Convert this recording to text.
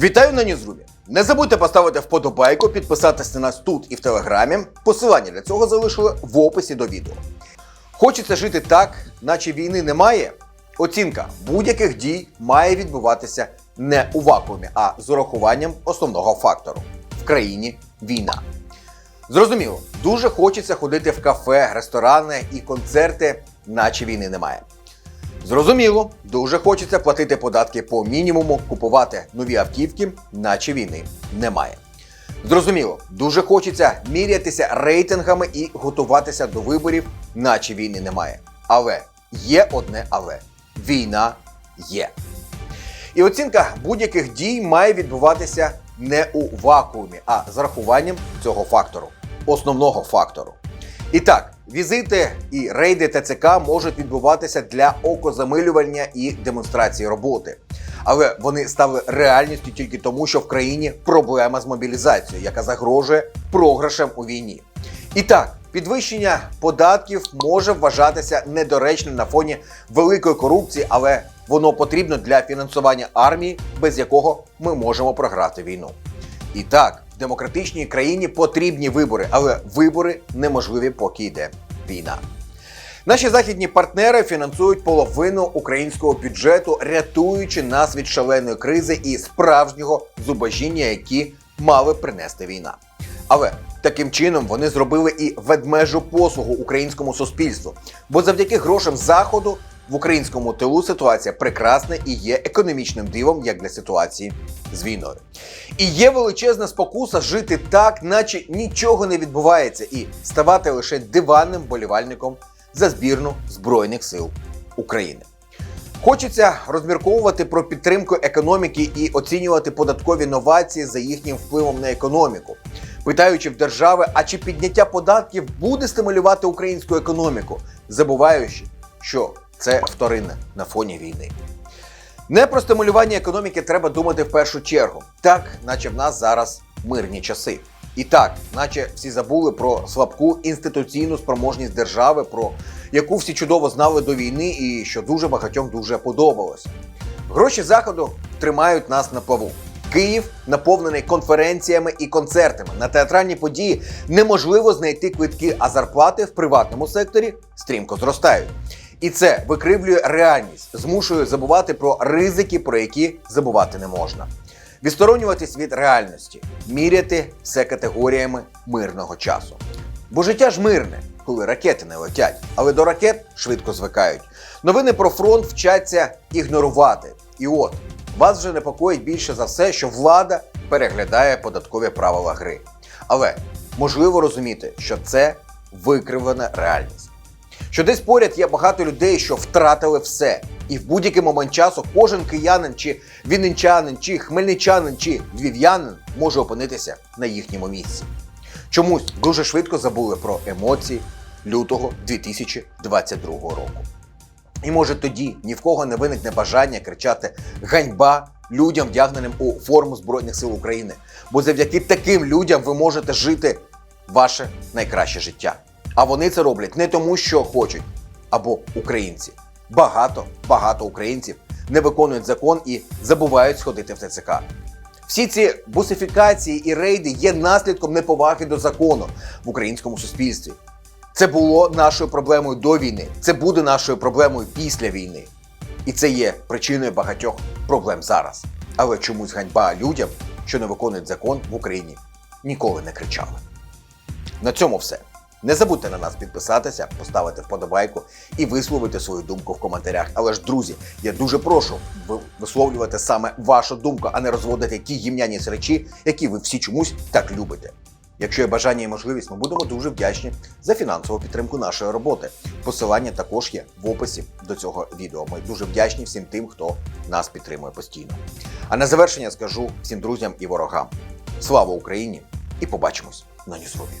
Вітаю на Ньюзрумі! Не забудьте поставити вподобайку, підписатися на нас тут і в телеграмі. Посилання для цього залишили в описі до відео. Хочеться жити так, наче війни немає. Оцінка будь-яких дій має відбуватися не у вакуумі, а з урахуванням основного фактору в країні війна. Зрозуміло, дуже хочеться ходити в кафе, ресторани і концерти, наче війни немає. Зрозуміло, дуже хочеться платити податки по мінімуму, купувати нові автівки, наче війни немає. Зрозуміло, дуже хочеться мірятися рейтингами і готуватися до виборів, наче війни немає. Але є одне але війна є. І оцінка будь-яких дій має відбуватися не у вакуумі, а з рахуванням цього фактору, основного фактору. І так, візити і рейди ТЦК можуть відбуватися для окозамилювання і демонстрації роботи. Але вони стали реальністю тільки тому, що в країні проблема з мобілізацією, яка загрожує програшем у війні. І так, підвищення податків може вважатися недоречним на фоні великої корупції, але воно потрібно для фінансування армії, без якого ми можемо програти війну. І так, в демократичній країні потрібні вибори, але вибори неможливі, поки йде війна. Наші західні партнери фінансують половину українського бюджету, рятуючи нас від шаленої кризи і справжнього зубожіння, які мали принести війна. Але таким чином вони зробили і ведмежу послугу українському суспільству, бо завдяки грошам заходу в українському тилу ситуація прекрасна і є економічним дивом як для ситуації з війною. І є величезна спокуса жити так, наче нічого не відбувається, і ставати лише диванним болівальником за збірну Збройних сил України. Хочеться розмірковувати про підтримку економіки і оцінювати податкові новації за їхнім впливом на економіку, питаючи в держави, а чи підняття податків буде стимулювати українську економіку, забуваючи, що це вторинне на фоні війни. Не про стимулювання економіки треба думати в першу чергу, так, наче в нас зараз мирні часи. І так, наче всі забули про слабку інституційну спроможність держави, про яку всі чудово знали до війни, і що дуже багатьом дуже подобалося. Гроші заходу тримають нас на плаву. Київ наповнений конференціями і концертами. На театральні події неможливо знайти квитки, а зарплати в приватному секторі стрімко зростають. І це викривлює реальність, змушує забувати про ризики, про які забувати не можна. Відсторонюватись від реальності, міряти все категоріями мирного часу. Бо життя ж мирне, коли ракети не летять, але до ракет швидко звикають. Новини про фронт вчаться ігнорувати. І от вас вже непокоїть більше за все, що влада переглядає податкові правила гри. Але можливо розуміти, що це викривлена реальність. Що десь поряд є багато людей, що втратили все. І в будь-який момент часу кожен киянин, чи вінничанин, чи хмельничанин, чи львів'янин може опинитися на їхньому місці. Чомусь дуже швидко забули про емоції лютого 2022 року. І може тоді ні в кого не виникне бажання кричати ганьба людям, вдягненим у форму Збройних сил України. Бо завдяки таким людям ви можете жити ваше найкраще життя. А вони це роблять не тому, що хочуть, або українці. Багато, багато українців не виконують закон і забувають сходити в ТЦК. Всі ці бусифікації і рейди є наслідком неповаги до закону в українському суспільстві. Це було нашою проблемою до війни, це буде нашою проблемою після війни. І це є причиною багатьох проблем зараз. Але чомусь ганьба людям, що не виконують закон в Україні, ніколи не кричали. На цьому все. Не забудьте на нас підписатися, поставити вподобайку і висловити свою думку в коментарях. Але ж, друзі, я дуже прошу висловлювати саме вашу думку, а не розводити ті гімняні речі, які ви всі чомусь так любите. Якщо є бажання і можливість, ми будемо дуже вдячні за фінансову підтримку нашої роботи. Посилання також є в описі до цього відео. Ми дуже вдячні всім тим, хто нас підтримує постійно. А на завершення скажу всім друзям і ворогам: слава Україні! І побачимось на Ньюзрумі.